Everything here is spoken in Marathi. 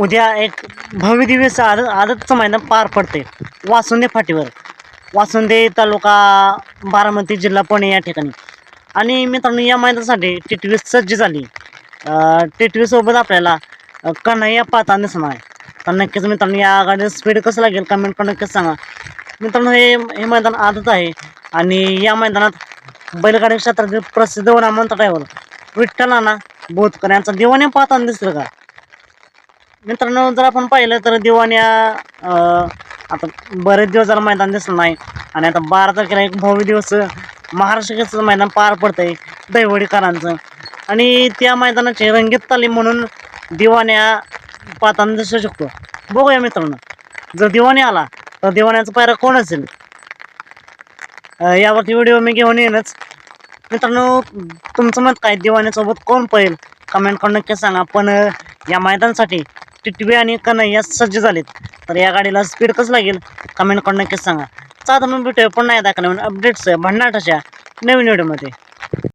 उद्या एक भव्य दिवस आदत आदतचं मैदान पार पडते वासुंदे फाटीवर. वासुंदे तालुका बारामती जिल्हा पुणे या ठिकाणी. आणि मित्रांनो या मैदानासाठी टिटवी सज्ज झाली. टिटवीसोबत आपल्याला कन्हैया पाहता दिसणार आहे. तर नक्कीच मित्रांनो या गाडीचं स्पीड कसं लागेल कमेंट करून नक्कीच सांगा. मित्रांनो हे हे मैदान आदत आहे. आणि या मैदानात बैलगाडी क्षेत्रातील प्रसिद्ध नामवंत ड्रायव्हर विठ्ठल नाना बोधकर यांचा दिवाने पाहताना दिसलं का? मित्रांनो जर आपण पाहिलं तर दिवाण्या आता बरेच दिवस जरा मैदान दिसलं नाही. आणि आता बारा तारखेला एक भव्य दिवस महाराष्ट्र मैदान पार पडतंय दैवडीकरांचं आणि त्या मैदानाची रंगीत तालीम म्हणून दिवाण्या पाहताना दिसू शकतो. बघूया मित्रांनो जर दिवाणी आला तर दिवाण्याचा पायरा कोण असेल? यावरती व्हिडिओ मी घेऊन येईनच. मित्रांनो तुमचं मत काय? दिवाण्यासोबत कोण पळेल? कमेंट करून नक्की सांगा. पण या मैदानासाठी टिटवी आणि कन्हैया सज्ज झालेत. तर या गाडीला स्पीड कसं लागेल? कमेंट करून नक्कीच सांगा. चालतं मग भेटूया पुन्हा एकदा नवीन अपडेट्स भन्नाटाच्या नवीन व्हिडिओमध्ये